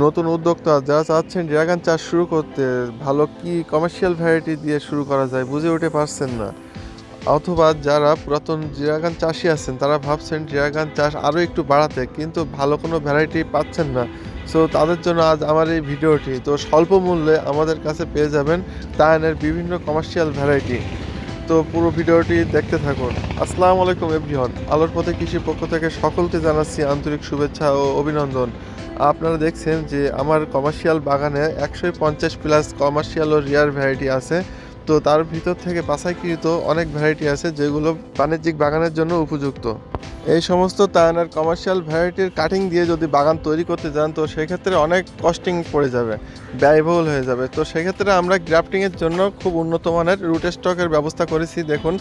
নতুন উদ্যোক্তা যারা চাচ্ছেন ড্রাগন চাষ শুরু করতে, ভালো কি কমার্শিয়াল ভ্যারাইটি দিয়ে শুরু করা যায় বুঝে উঠে পারছেন না। অথবা যারা পুরাতন ড্রাগন চাষি আছেন, তারা ভাবছেন ড্রাগন চাষ আরও একটু বাড়াতে, কিন্তু ভালো কোনো ভ্যারাইটি পাচ্ছেন না। সো তাদের জন্য আজ আমার এই ভিডিওটি। তো, স্বল্প মূল্যে আমাদের কাছে পেয়ে যাবেন তায়ানের বিভিন্ন কমার্শিয়াল ভ্যারাইটি তো পুরো ভিডিওটি দেখতে থাকুন। আসসালামু আলাইকুম এভরিওয়ান। আলোর পথে কৃষির পক্ষ থেকে সকলকে জানাচ্ছি আন্তরিক শুভেচ্ছা ও অভিনন্দন। আপনারা দেখছেন যে আমার কমার্শিয়াল বাগানে একশো পঞ্চাশ প্লাস কমার্শিয়াল ও রিয়ার ভ্যারাইটি আছে। তো তার ভিতর থেকে বাছাইকৃত অনেক ভ্যারাইটি আছে যেগুলো বাণিজ্যিক বাগানের জন্য উপযুক্ত। এই সমস্ত তায়ানার কমার্শিয়াল ভ্যারাইটির কাটিং দিয়ে যদি বাগান তৈরি করতে যান, তো সেক্ষেত্রে অনেক কস্টিং পড়ে যাবে, ব্যয়বহুল হয়ে যাবে। তো সেক্ষেত্রে আমরা গ্রাফটিংয়ের জন্য খুব উন্নত মানের রুট স্টকের ব্যবস্থা করেছি। দেখুন,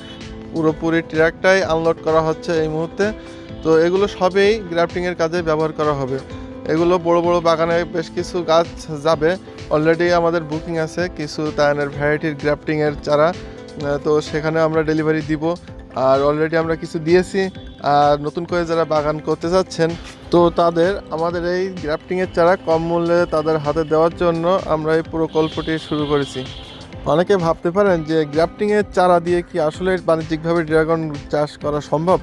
পুরোপুরি ট্র্যাকটাই আনলোড করা হচ্ছে এই মুহূর্তে। তো এগুলো সবই গ্রাফটিংয়ের কাজে ব্যবহার করা হবে। এগুলো বড় বড় বাগানে বেশ কিছু গাছ যাবে। অলরেডি আমাদের বুকিং আছে, কিছু তায়ানের ভ্যারাইটির গ্রাফটিংয়ের চারা তো সেখানে আমরা ডেলিভারি দিব। আর অলরেডি আমরা কিছু দিয়েছি, আর নতুন করে যারা বাগান করতে যাচ্ছেন, তো তাদের আমাদের এই গ্রাফটিংয়ের চারা কম মূল্যে তাদের হাতে দেওয়ার জন্য আমরা এই প্রকল্পটি শুরু করেছি। অনেকে ভাবতে পারেন যে গ্রাফটিংয়ের চারা দিয়ে কি আসলে বাণিজ্যিকভাবে ড্রাগন চাষ করা সম্ভব?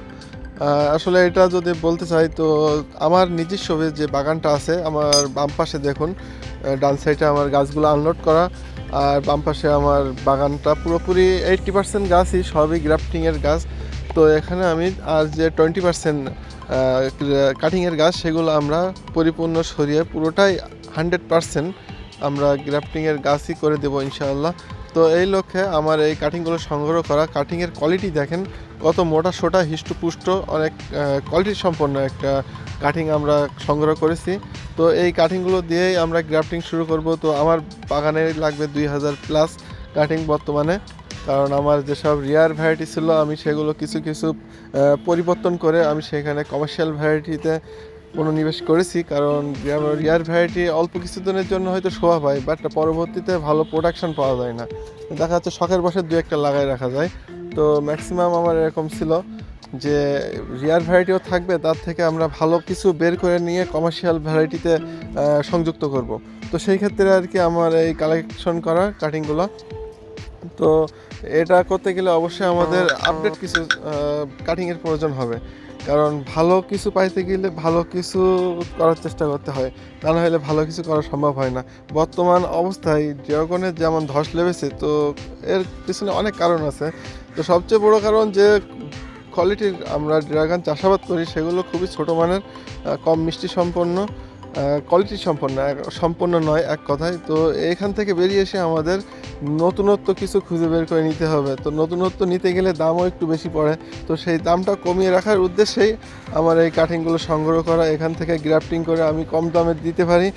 আসলে এটা যদি বলতে চাই, তো আমার নিজস্ব যে বাগানটা আছে, আমার বাম পাশে দেখুন ডান সাইডে আমার গাছগুলো আনলোড করা, আর বাম পাশে আমার বাগানটা পুরোপুরি এইটটি পার্সেন্ট গাছই, সবই গ্রাফটিংয়ের গাছ। তো এখানে আমি আর যে টোয়েন্টি পার্সেন্ট কাটিংয়ের গাছ, সেগুলো আমরা পরিপূর্ণ সরিয়ে পুরোটাই হান্ড্রেড পার্সেন্ট আমরা গ্রাফটিংয়ের গাছই করে দেবো ইনশাআল্লাহ। তো এই লক্ষ্যে আমার এই কাটিংগুলো সংগ্রহ করা কাটিংয়ের কোয়ালিটি দেখেন কত মোটা, সোটা, হিষ্টপুষ্ট, অনেক কোয়ালিটি সম্পন্ন একটা কাটিং আমরা সংগ্রহ করেছি। তো এই কাটিংগুলো দিয়েই আমরা গ্রাফটিং শুরু করব। তো আমার বাগানে লাগবে দুই হাজার প্লাস কাটিং বর্তমানে। কারণ আমার যেসব রিয়ার ভ্যারাইটি ছিল, আমি সেগুলো কিছু কিছু পরিবর্তন করে আমি সেখানে কমার্শিয়াল ভ্যারাইটিতে মনোনিবেশ করেছি। কারণ রিয়ার ভ্যারাইটি অল্প কিছুদিনের জন্য হয়তো শোভা পায় বাট পরবর্তীতে ভালো প্রোডাকশন পাওয়া যায় না। দেখা যাচ্ছে শখের বসে দু একটা লাগাই রাখা যায়। তো ম্যাক্সিমাম আমার এরকম ছিল যে রিয়ার ভ্যারাইটিও থাকবে, তার থেকে আমরা ভালো কিছু বের করে নিয়ে কমার্শিয়াল ভ্যারাইটিতে সংযুক্ত করব। তো সেই ক্ষেত্রে আর কি আমার এই কালেকশন করা কাটিংগুলো তো এটা করতে গেলে অবশ্যই আমাদের আপডেট কিছু কাটিংয়ের প্রয়োজন হবে। কারণ ভালো কিছু পাইতে গেলে ভালো কিছু করার চেষ্টা করতে হয়। তা না হলে ভালো কিছু করা সম্ভব হয় না। বর্তমান অবস্থায় ড্রাগনের যেমন ধস লেগেছে তো এর পিছনে অনেক কারণ আছে। তো সবচেয়ে বড় কারণ যে কোয়ালিটির আমরা ড্রাগন চাষাবাদ করি, সেগুলো খুবই ছোটো মানের কম মিষ্টি সম্পন্ন কোয়ালিটি সম্পন্ন সম্পন্ন নয়, এক কথায়। তো এখান থেকে বেরিয়ে এসে আমাদের নতুনত্ব কিছু খুঁজে বের করে নিতে হবে। তো নতুনত্ব নিতে গেলে দামও একটু বেশি পড়ে। তো সেই দামটা কমিয়ে রাখার উদ্দেশ্যেই আমার এই কাটিংগুলো সংগ্রহ করা, এখান থেকে গ্রাফটিং করে আমি কম দামে দিতে পারি।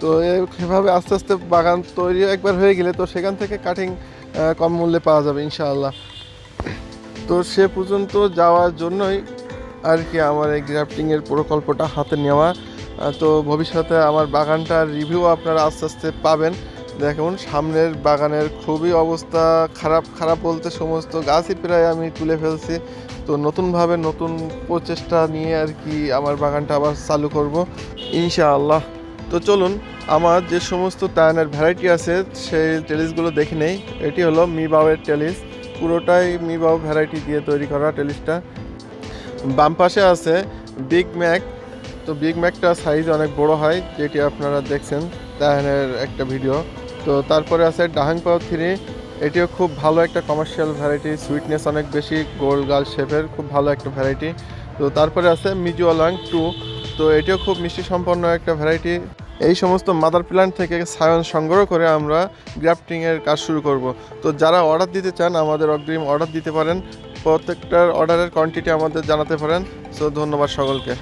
তো এ- সেভাবে আস্তে আস্তে বাগান তৈরি একবার হয়ে গেলে তো সেখান থেকে কাটিং কম মূল্যে পাওয়া যাবে ইনশাআল্লাহ। তো সে পর্যন্ত যাওয়ার জন্যই আর কি আমার এই গ্রাফটিংয়ের প্রকল্পটা হাতে নেওয়া। তো ভবিষ্যতে আমার বাগানটার রিভিউ আপনারা আস্তে আস্তে পাবেন। দেখুন, সামনের বাগানের খুবই অবস্থা খারাপ খারাপ বলতে সমস্ত গাছই প্রায় আমি তুলে ফেলছি। তো নতুনভাবে নতুন প্রচেষ্টা নিয়ে আর কি আমার বাগানটা আবার চালু করব, ইনশাআল্লাহ। তো চলুন, আমার যে সমস্ত তায়ানের ভ্যারাইটি আছে, সেই টেলিসগুলো দেখে নেই। এটি হলো মিবাওয়ের টেলিস পুরোটাই মিবাও ভ্যারাইটি দিয়ে তৈরি করা টেলিসটা বাম পাশে আছে বিগ ম্যাক তো বিগ ম্যাকটা সাইজ অনেক বড় হয়, যেটি আপনারা দেখছেন তাহানের একটা ভিডিও তো তারপরে আছে ডাহাং পাও থ্রি। এটিও খুব ভালো একটা কমার্শিয়াল ভ্যারাইটি সুইটনেস অনেক বেশি, গোল গাল শেপের খুব ভালো একটা ভ্যারাইটি তো তারপরে আছে মিজুয়ালাং টু। তো এটিও খুব মিষ্টি সম্পন্ন একটা ভ্যারাইটি এই সমস্ত মাদার প্ল্যান্ট থেকে সায়ন সংগ্রহ করে আমরা গ্রাফটিংয়ের কাজ শুরু করব। তো যারা অর্ডার দিতে চান, আমাদের অগ্রিম অর্ডার দিতে পারেন। প্রত্যেকটার অর্ডারের কোয়ান্টিটি আমাদের জানাতে পারেন। সো ধন্যবাদ সকলকে।